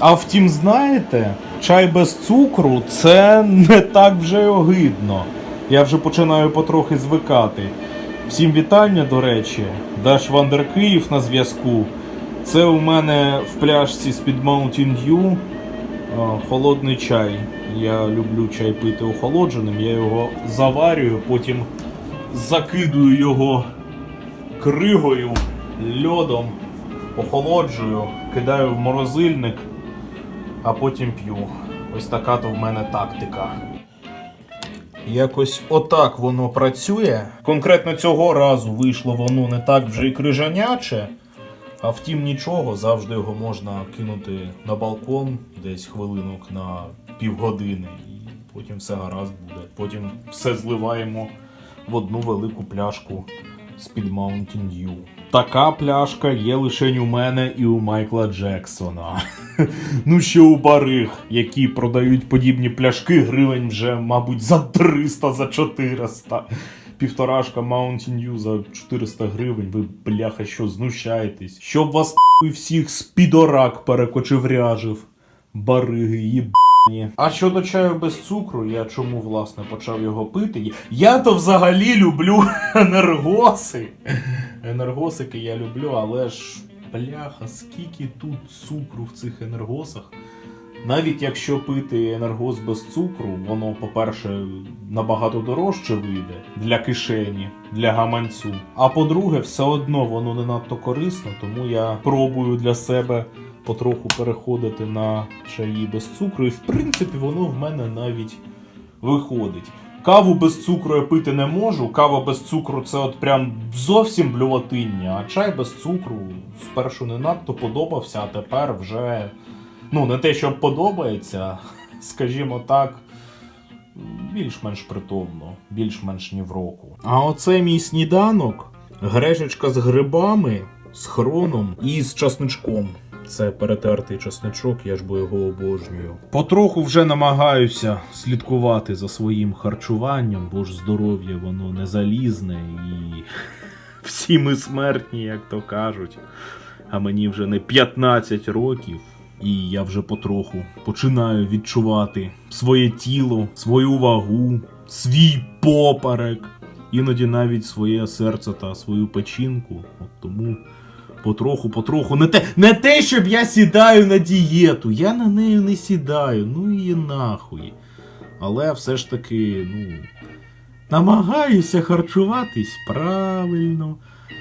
А втім, знаєте, чай без цукру це не так вже й огидно. Я вже починаю потрохи звикати. Всім вітання, до речі, Даш Вандер Київ на зв'язку. Це у мене в пляшці з-під Mountain Dew холодний чай. Я люблю чай пити охолодженим, я його заварюю, потім закидую його кригою, льодом, охолоджую, кидаю в морозильник, а потім п'ю. Ось така то в мене тактика. Якось отак воно працює. Конкретно цього разу вийшло воно не так вже й крижаняче. А втім, нічого, завжди його можна кинути на балкон десь хвилинок на півгодини, і потім все гаразд буде. Потім все зливаємо в одну велику пляшку з-під Mountain Dew. Така пляшка є лише у мене і у Майкла Джексона. ну що у бариг, які продають подібні пляшки, гривень вже, мабуть, за 300, за 400. Півторашка Mountain Dew за 400 гривень. Ви, бляха, що знущаєтесь? Щоб вас всіх спідорак перекочевряжив. Бариги, їбані. А щодо чаю без цукру, я чому власне почав його пити? Я то взагалі люблю енергоси. Енергосики я люблю, але ж бляха, скільки тут цукру в цих енергосах. Навіть якщо пити енергос без цукру, воно, по-перше, набагато дорожче вийде для кишені, для гаманцю. А по-друге, все одно воно не надто корисно, тому я пробую для себе потроху переходити на чаї без цукру. І в принципі воно в мене навіть виходить. Каву без цукру я пити не можу. Кава без цукру це от прям зовсім блюватиння. А чай без цукру спершу не надто подобався, а тепер вже ну, не те, що подобається, скажімо так, більш-менш притомно, більш-менш ні в року. А оце мій сніданок, грешечка з грибами, з хроном і з часничком. Це перетертий часничок, я ж бо його обожнюю. Потроху вже намагаюся слідкувати за своїм харчуванням, бо ж здоров'я воно не залізне і всі ми смертні, як то кажуть. А мені вже не 15 років. І я вже потроху починаю відчувати своє тіло, свою вагу, свій поперек, іноді навіть своє серце та свою печінку. От тому потроху, потроху, не те, не те, щоб я сідаю на дієту. Я на неї не сідаю, ну і нахуй. Але все ж таки, ну, намагаюся харчуватись правильно.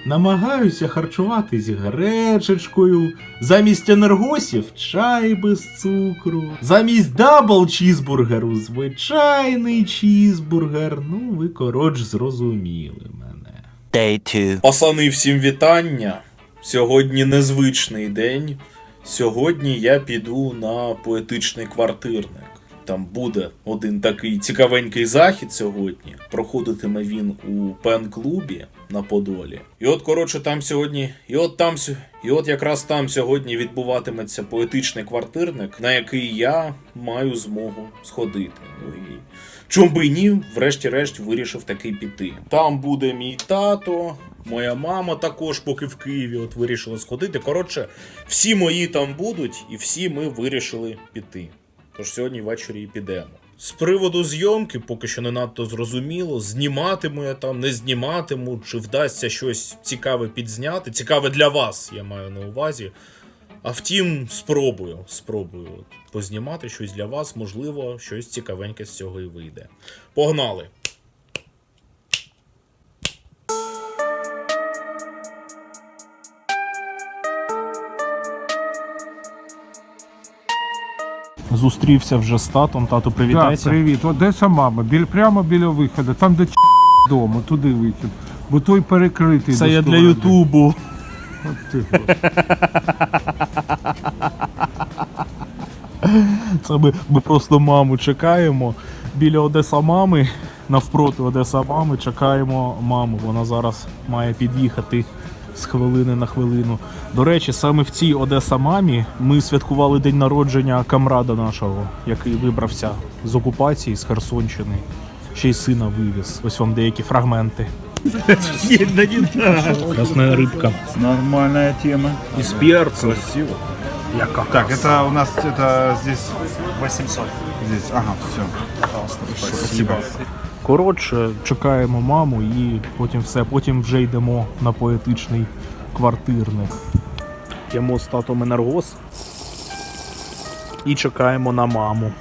Намагаюся харчуватись гречечкою, замість енергосів чай без цукру, замість дабл чізбургеру звичайний чізбургер. Ну, ви коротше зрозуміли мене. Day 2. Пасани, всім вітання. Сьогодні незвичний день. Сьогодні я піду на поетичний квартирник. Там буде один такий цікавенький захід сьогодні. Проходитиме він у пен-клубі на Подолі. І от, коротше, там сьогодні, і от там і от якраз там сьогодні відбуватиметься поетичний квартирник, на який я маю змогу сходити. Ну і чом би ні, врешті-решт вирішив таки піти. Там буде мій тато, моя мама також, поки в Києві, от вирішила сходити. Коротше, всі мої там будуть, і всі ми вирішили піти. Тож сьогодні ввечері і підемо. З приводу зйомки поки що не надто зрозуміло. Зніматиму я там, не зніматиму, чи вдасться щось цікаве підзняти. Цікаве для вас, я маю на увазі. А втім, спробую, спробую познімати щось для вас, можливо, щось цікавеньке з цього і вийде. Погнали! Зустрівся вже з татом. Тату, Так, привіт. Одеса мама. Біль, прямо біля виходу. Там, де дому, туди вихід. Бо той перекритий. Це я для. Ютубу. От ти. Це ми, ми просто маму чекаємо. Біля Одеса мами, навпроти Одеса мами, чекаємо маму. Вона зараз має під'їхати з хвилини на хвилину. До речі, саме в цій Одеса мамі ми святкували день народження камрада нашого, який вибрався з окупації з Херсонщини. Ще й сина вивіз. Ось вам деякі фрагменти. Красна рибка. Нормальная тема. Із перцем. Красиво. Яка Так, это у нас это здесь 800. здесь. Ага, все. Пожалуйста. Спасибо. Коротше, чекаємо маму і потім все. Потім вже йдемо на поетичний квартирник. П'ємо з татом енергос і чекаємо на маму.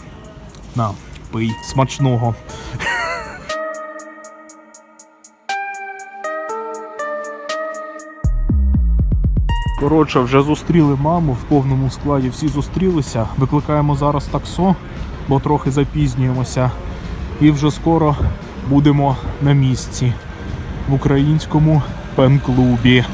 На, пий смачного. Коротше, вже зустріли маму в повному складі. Всі зустрілися. Викликаємо зараз таксо, бо трохи запізнюємося. І вже скоро будемо на місці в українському пен-клубі.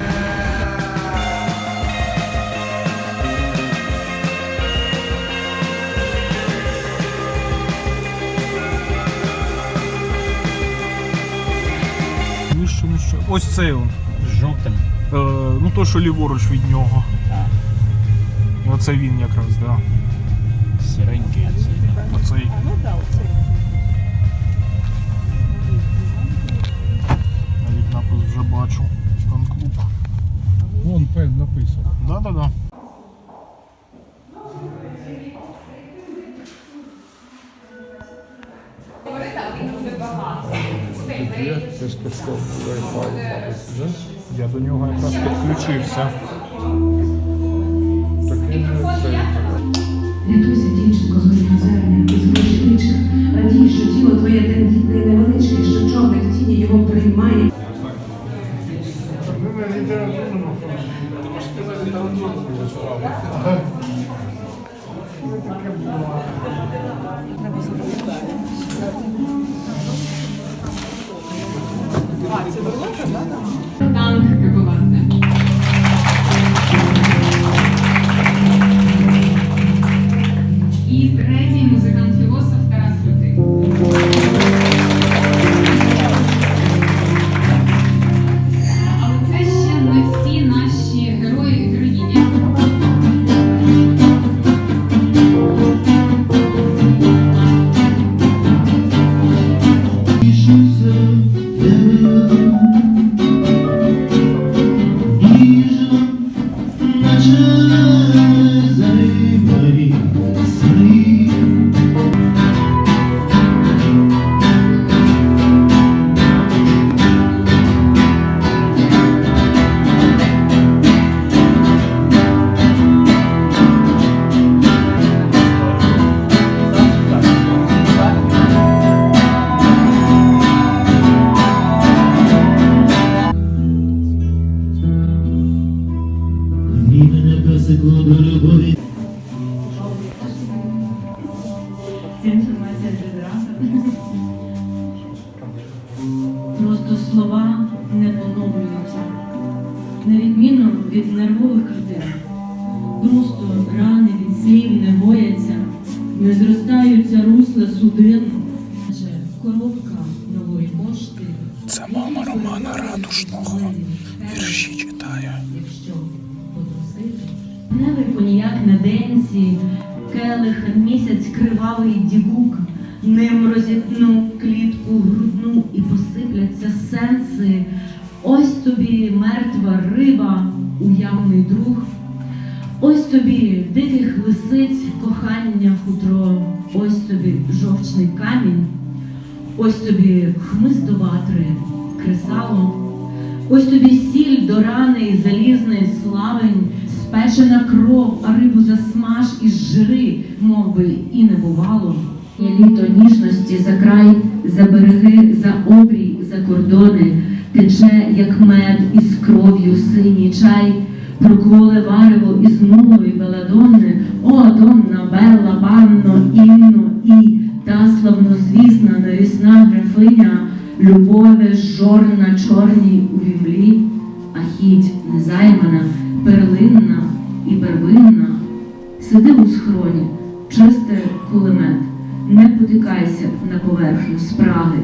Ніщо, ніщо. Ось цей он. Жовтим. Е, ну то, що ліворуч від нього. І оце він якраз, так. Да. Сіренький. Оцей. Навіть напис вже бачу. Пен-клуб. Вон пен написано. Да-да-да. Я до нього якраз підключився. Такий же цей. Рятуйся, дівчинко, Танк КПВА. Від нервових картин. Просто рани від слів не гояться, не зростаються русла судин. Коробка нової пошти. Це мама Романа Радушного. Вірші читає. Якщо потрусити. Нели коніяк на денці, келих місяць кривавий дігук, ним розітну клітку грудну і посипляться сенси. Ось тобі мертва риба, уявний друг. Ось тобі диких лисиць, кохання хутро, ось тобі жовчний камінь, ось тобі хмиз до ватри, кресало, ось тобі сіль до рани залізний славень, спечена кров, а рибу засмаж і жри, мов би і не бувало. Літо ніжності за край, за береги, за обрій, за кордони, тече, як мед із кров'ю синій чай, прокволе варево із нулої беладонни, о, донна, белла, панно, інно і та славнозвісна навісна графиня, любове жорна чорній у вімлі, а хіть незаймана, перлинна і первинна. Сиди у схроні, чисте кулемет, не потикайся на поверхню спраги,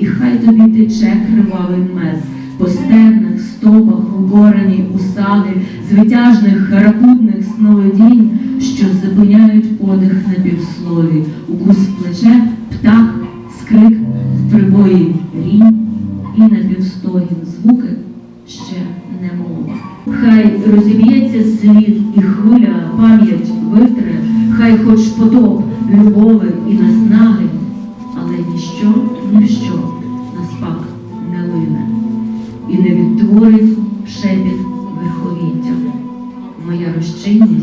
і хай тобі тече кривавий мед по стегнах, стопах, оборені усади, звитяжних харакутних сновидінь, що зупиняють подих на півслові, укус в плече, птах, скрик, в прибої рінь і напівстогін звуки ще не мова. Хай розіб'ється світ і хвиля пам'ять витре, хай хоч потоп любови і наснаги, Моя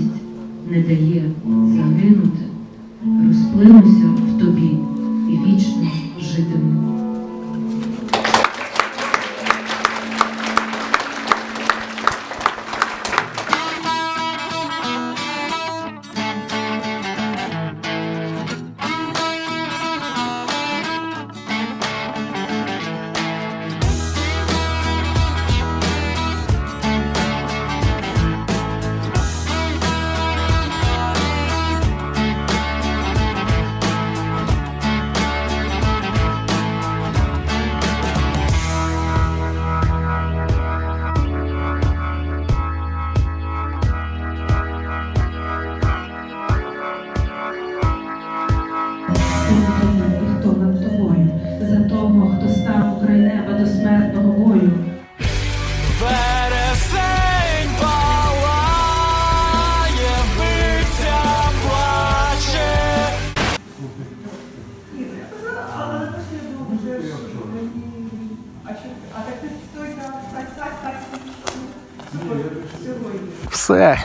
Все.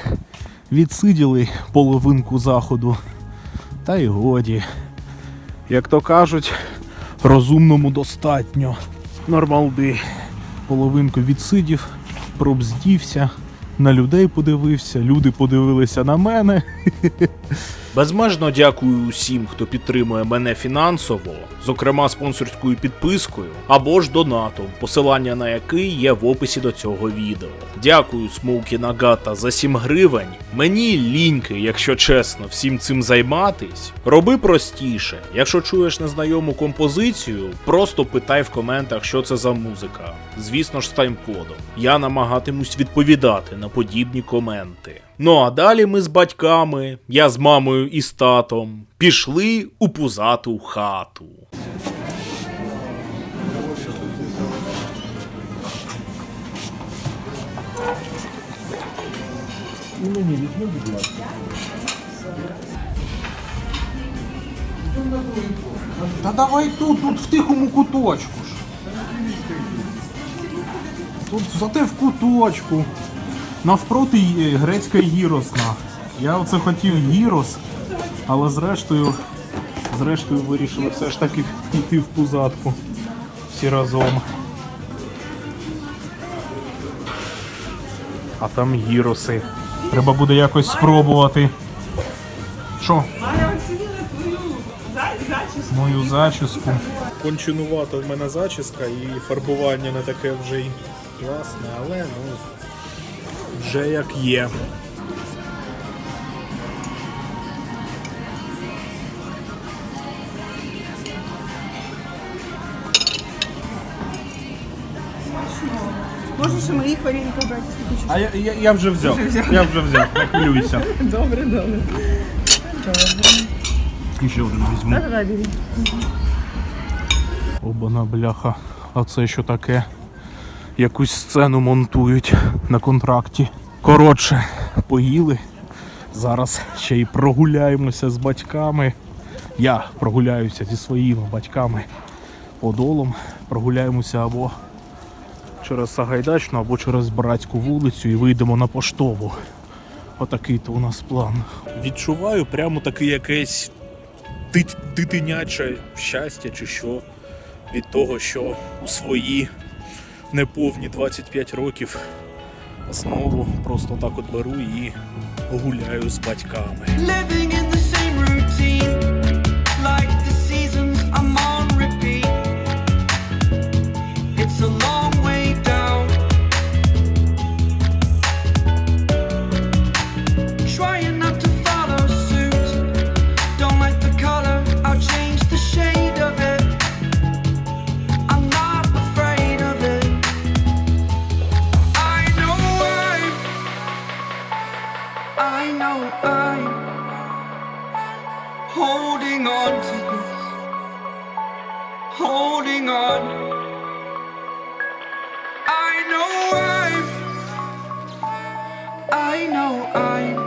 Відсиділи половинку заходу. Та й годі. Як то кажуть, розумному достатньо. Нормалди. Половинку відсидів, пробздівся, на людей подивився, люди подивилися на мене. Безмежно дякую усім, хто підтримує мене фінансово, зокрема спонсорською підпискою або ж донатом, посилання на який є в описі до цього відео. Дякую Смоукі Нагата за 7 гривень. Мені ліньки, якщо чесно, всім цим займатись. Роби простіше. Якщо чуєш незнайому композицію, просто питай в коментах, що це за музика. Звісно ж, з таймкодом. Я намагатимусь відповідати на подібні коменти. Ну а далі ми з батьками, я з мамою і з татом, пішли у пузату хату. Та давай тут, тут в тихому куточку ж. Тут зате в куточку. Навпроти грецька гіросна. Я оце хотів гірос, але зрештою, зрештою вирішили все ж таки йти в пузатку. Всі разом. А там гіроси. Треба буде якось спробувати. Що? Має оцінила твою. Мою зачіску. Кончинувата в мене зачіска і фарбування не таке вже й класне, але ну вже як є. Можеш і моїх варенька брати. А я, я, я вже взяв. Я вже взяв, не хвилюйся. Добре, добре. І ще один візьму. Обана бляха. А це що таке? Якусь сцену монтують на контракті. Коротше, поїли. Зараз ще й прогуляємося з батьками. Я прогуляюся зі своїми батьками подолом. Прогуляємося або через Сагайдачну, або через Братську вулицю і вийдемо на поштову. Отакий то у нас план. Відчуваю прямо таке якесь дитиняче щастя чи що від того, що у свої неповні 25 років знову просто так от беру і гуляю з батьками. Holding on. I know I'm, I know I'm